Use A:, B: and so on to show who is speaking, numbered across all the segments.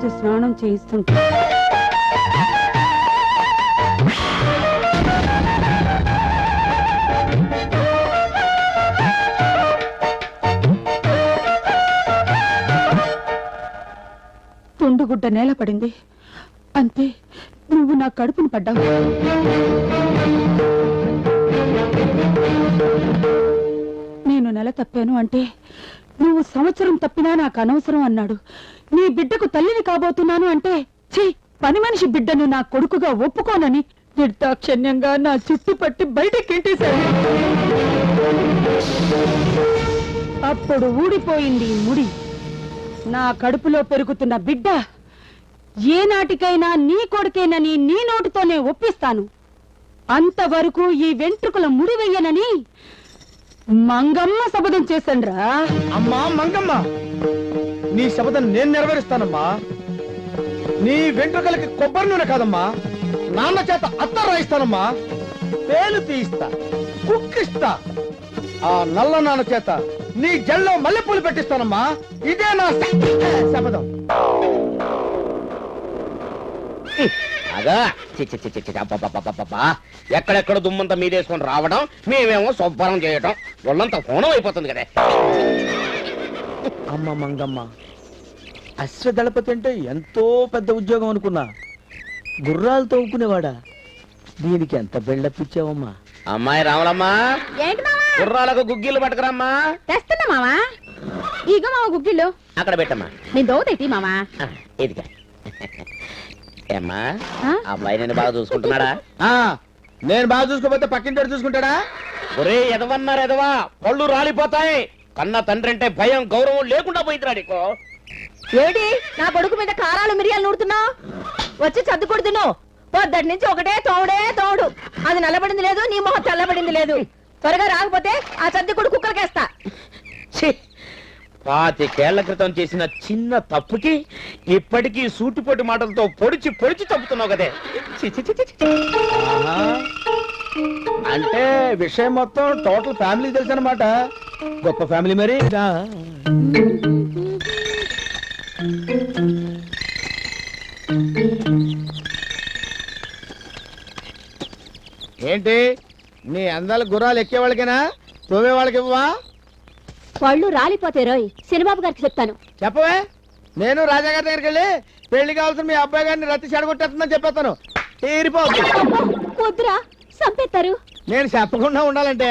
A: రోజు స్నానం చేయిస్తుంటా తుండుగుడ్డ నేల పడింది. అంతే నువ్వు నా కడుపును పడ్డావు. నేను నెల తప్పాను అంటే నువ్వు సంవత్సరం తప్పినా నాకు అనవసరం అన్నాడు. నీ బిడ్డకు తల్లిని కాబోతున్నాను అంటే ఛీ పని మనిషి బిడ్డను నా కొడుకుగా ఒప్పుకోనని నిర్దాక్షణ్యంగా నా చుట్టు పట్టి బయటకి అప్పుడు ఊడిపోయింది ముడి. నా కడుపులో పెరుగుతున్న బిడ్డ ఏనాటికైనా నీ కొడుకేనని నీ నోటితోనే ఒప్పిస్తాను. అంతవరకు ఈ వెంట్రుకల ముడి వెయ్యనని మంగమ్మ శపథం చేశాండ్రా
B: అమ్మా మంగమ్మ! నీ శపథం నేను నెరవేరుస్తానమ్మా. నీ వెంట్రుకలకి కొబ్బరి నూనె కాదమ్మా. నాన్న చేత అత్త రాయిస్తానమ్మా. పేలు తీయిస్తా కుక్కిస్తా. ఆ నల్ల నాన్న చేత నీ జల్లో మల్లెపూలు పెట్టిస్తానమ్మా. ఇదే నా శపథం.
C: అగా చి చి చి చి చి అబ్బబ్బబ్బబ్బబ్బా. ఎక్కడెక్కడ దుమ్మంతా మీదేసుకొని రావడం మేమేమో శుభ్రం చేయటం ఒళ్ళంతా హోనం అయిపోతుంది కదా
B: అమ్మ మంగమ్మ అశ్వదళపతి అంటే ఎంతో పెద్ద ఉద్యోగం అనుకున్నా గుర్రాలు తవ్వుకునేవాడా దీనికి ఎంత బిల్డప్ ఇచ్చావమ్మా
C: అమ్మాయి రావడమ్మా
D: ఏంటి మావా
C: కుర్రాలకు గుగ్గిలు పట్టుకురమ్మా
D: తెస్తున్నా మావా ఇగో మావ గుగ్గిళ్ళు
C: అక్కడ పెట్టమ్మా
D: నేను దోతేటి మావా
C: ఇదిగా ఏమ్మా?
D: ఆ?
C: అబ్బాయి నేను బాగా చూసుకుంటున్నాడా?
B: ఆ నేను బాగా చూసుకోపోతే పక్కింటి చూసుకుంటాడా?
C: ఒరే ఎదవన్నారు ఎదవా పళ్ళు రాలిపోతాయి. కన్న తండ్రి అంటే భయం గౌరవం లేకుండా పోయిందిరా నీకు.
D: నా కొడుకు మీద కారాలు మిరియాలు నూడుతున్నావు వచ్చి చద్దుకొడు తిను. పొద్దటి నుంచి ఒకటే తోడే తోడు అది నల్లబడింది లేదు నీ మొహం తెల్లబడింది లేదు. త్వరగా రాకపోతే ఆ చద్దికొడు కుక్కలకేస్తా.
C: ఛీ! పాతికేళ్ళ క్రితం చేసిన చిన్న తప్పుకి ఇప్పటికీ సూటిపోటి మాటలతో పొడిచి పొడిచి తప్పుతున్నావు కదే.
B: అంటే విషయం మొత్తం టోటల్ ఫ్యామిలీ తెలుసు అనమాట గొప్ప ఫ్యామిలీ మరి. ఏంటి? నీ అందాల గుర్రాలు ఎక్కే వాళ్ళకేనా? తోమే వాళ్ళకి ఇవ్వవా?
D: పళ్ళు రాలిపోతే రోయ్ సినిబాబు గారికి చెప్తాను.
B: చెప్పవే? నేను రాజా గారి దగ్గరికి వెళ్ళి పెళ్ళి కావాల్సిన మీ అబ్బాయి గారిని రత్తి చెడగొట్టేస్తుందని చెప్పేస్తాను.
D: వద్దురా చంపేస్తారు
B: నేను చెప్పకుండా ఉండాలంటే.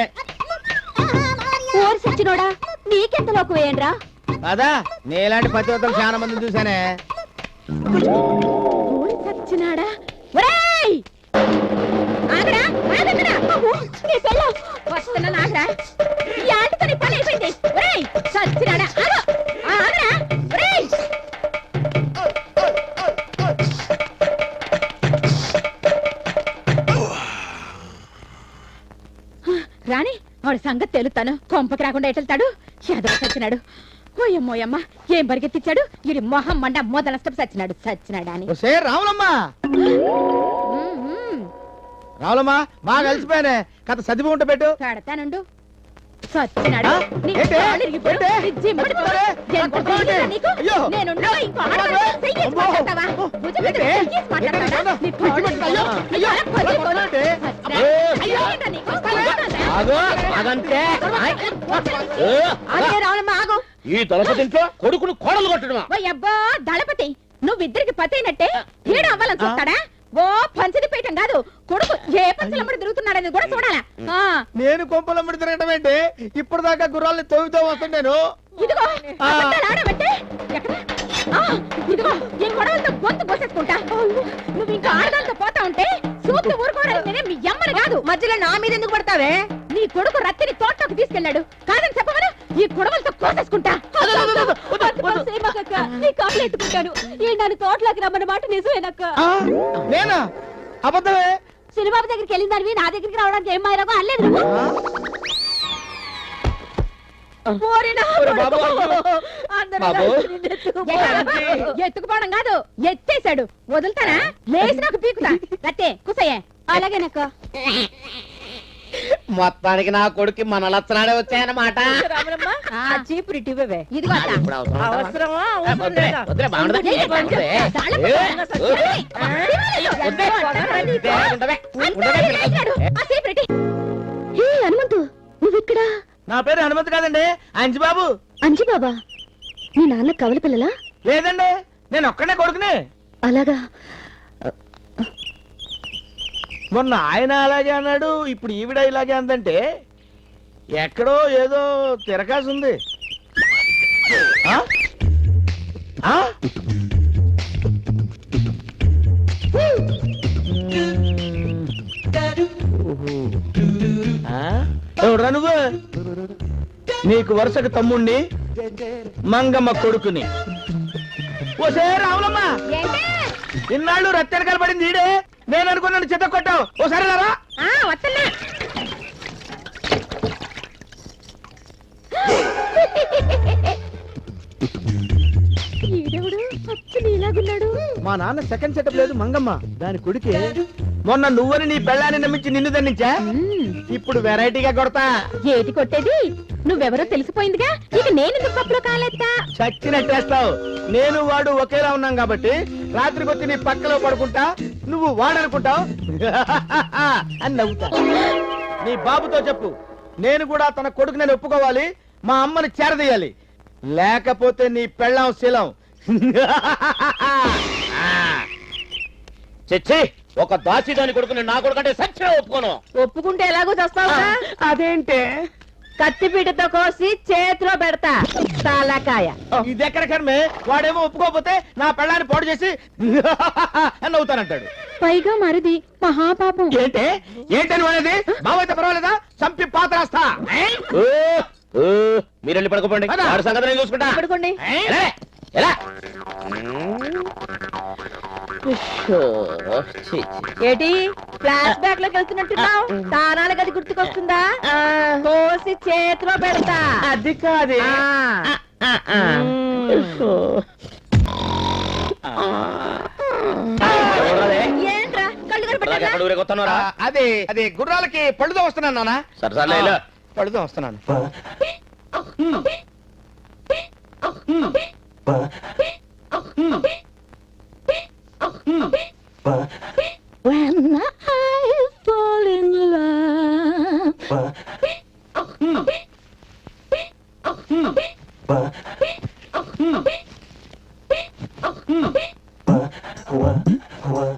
D: ఓరి సచ్చినోడా నీకెంతలోకి వేయండిరా?
B: కదా నీలాంటి పతివతలు చాలా మంది చూసానే
D: ఓరి సచ్చినాడా? ఒరేయ్! ఆగరా ఆగరా బాబు నీ పెళ్ళం వస్తున్నా ఒరేయ్ సచ్చినాడా ఆగు ఆ, ఆగరా ఒరేయ్ రాణి వాడి సంగతి తెలుతాను. కొంపకి రాకుండా ఎటెళ్తాడు? ఎదవ సచ్చినాడు. ఓయమ్మోయమ్మ ఏం పరిగెత్తిచ్చాడు? ఇది మొహం మండ మొదల స్టెప్ సచ్చినాడు సచ్చినాడా అని
B: రావులమ్మా. రావులమ్మా బాగా కలిసిపోయానే కథ చదివి ఉంటే పెట్టు.
D: పెడతానుండు నీ? కాళ్ళు జిమ్మడి. ఎంత నీకు? ఇంకో. చెయ్యేసి. మాట్లాడతావా? భుజం మీద? చెయ్యేసి మాట్లాడతావా? నీ కాళ్ళు
B: అయ్యో.
D: నీ కాళ్ళ. అయ్యో, ఏంటా? నీకు?
C: ఆగు.
D: ఆగే. ఆగు.
C: ఈ దళపతింట్లో కొడుకును కోడలు కొట్టడమా?
D: అబ్బా దళపతి. నువ్విద్దరికి పతైనట్టే ఈడ అవ్వాలని చూస్తాడా ఓ పంచది పీఠం కాదు కొడుకు ఏ పంచలమ్మడి తిరుగుతున్నాడని కూడా చూడాలా ఆ,
B: నేను కొంపలమ్మడి తిరగటం ఏంటి? ఇప్పుడు దాకా గుర్రాల్ని తవ్వుతూ వస్తుంటాను
D: ఇదిగో
B: ఆ.
D: అబద్ధాలు ఆడబట్టే ఎక్కడ? ఆ, ఇదిగో ఈ గొడవలతో గొంతు పోసేసుకుంటా. నువ్వు ఇంకా ఆడదాంతో పోతా ఉంటే చూస్తూ ఊరుకోవడానికి నేనే మీ అమ్మని కాదు. మధ్యలో నా మీద ఎందుకు పడతావే? నీ కొడుకు రత్తిని తోటలోకి తీసుకెళ్ళాడు. కాదని చెప్పగలను ఈ గొడవలతో కోసేసుకుంటా. ఈ నన్ను తోటలోకి రమ్మన్న మాట నిజమేనక్క?
B: ఆ, నేనా? అబద్ధమే?
D: సినిబాబు దగ్గరికి వెళ్ళిన దానివి నా దగ్గరికి రావడానికి ఏం నిన్ను ఎత్తుకుపోయారు. ఎత్తుకుపోవడం కాదు ఎత్తేశాడు. వదులుతానా? లేచి నాకు పీకుతా. కత్తే కుసయ్యే అలాగేనక్క.
C: మొత్తానికి నా కొడుకు మన లచ్చనాడే వచ్చాయన్నమాట?
E: అవసరమా?
D: హనుమంతు నువ్వు ఇక్కడ?
B: నా పేరు హనుమంత్ కాదండి అంజి బాబు
D: అంజి బాబా మీ నాన్న కవల పిల్లలా?
B: లేదండి నేను ఒక్కనే కొడుకుని.
D: అలాగా.
B: మొన్న ఆయన అలాగే అన్నాడు ఇప్పుడు ఈవిడ ఇలాగే అందంటే ఎక్కడో ఏదో తిరకాసు ఉంది? ఎవడ్రా నువ్వు? నీకు వరుసకు తమ్ముణ్ణి మంగమ్మ కొడుకుని. ఓసే రావులమ్మ! ఇన్నాళ్ళు రత్తెనకాల పడింది ఈడే. నేను అనుకున్నాను చిత్త కొట్టావు. ఓసారి రారా.
D: వస్తున్నా. ఈడెవడు?
B: మా నాన్న సెకండ్ సెటప్ లేదు మంగమ్మ. దాని కొడుకే. మొన్న నువ్వని నీ పెళ్ళాన్ని నమ్మించి నిన్ను దండించా? ఇప్పుడు వెరైటీగా కొడతా.
D: ఏటి కొట్టేది? నువ్వెవరో తెలిసిపోయిందిగా? ఇక నేను పప్పులో కాలేస్తా
B: చచ్చినట్టేస్తావు. నేను వాడు ఒకేలా ఉన్నాం కాబట్టి రాత్రికి వచ్చి నీ పక్కలో పడుకుంటా. నువ్వు వాడనుకుంటావు? అని నవ్వుతా. నీ బాబుతో చెప్పు. నేను కూడా తన కొడుకు నేను ఒప్పుకోవాలి. మా అమ్మని చేరదీయాలి. లేకపోతే నీ పెళ్ళాం శీలం.
C: చిచ్చి ఒక దాసిదాని కొడుకుని నా కొడుకంటే సత్యం ఒప్పుకోను.
E: ఒప్పుకుంటే ఎలాగో చేస్తావుగా?
B: అదేంటే?
E: కత్తిపీటతో కోసి చేతిలో పెడతా. తాలకాయ.
B: ఇది ఎక్కడ కర్మే? వాడేమో ఒప్పుకోకపోతే నా పెళ్ళాన్ని పాడు చేసి అని నవ్వుతానంటాడు.
D: పైగా మరిది మహాపాపం.
B: ఏంటే? ఏంటని వాడేది బావైతే పర్వాలేదా? చంపి పాత్రేస్తా
C: ఓ, ఓ, మీరు వెళ్ళి పడుకోండి సంగతి నేను చూసుకుంటా.
E: పడుకోండి. ఏటి? ఫ్లాష్ బ్యాక్లోకి వెళ్తున్నట్టున్నావు తానాల గది గుర్తుకొస్తుందా? కోసి చేతిలో పెడతా.
B: అది కాదే?
D: ఏంట్రా? కళ్ళు
C: ఊరేగొస్తున్నారా?
B: అదే అదే గుర్రాలకి పళ్ళుతో వస్తున్నాను
C: వెళ్ళు.
B: పళ్ళుతో వస్తున్నాను
D: When
C: Wow.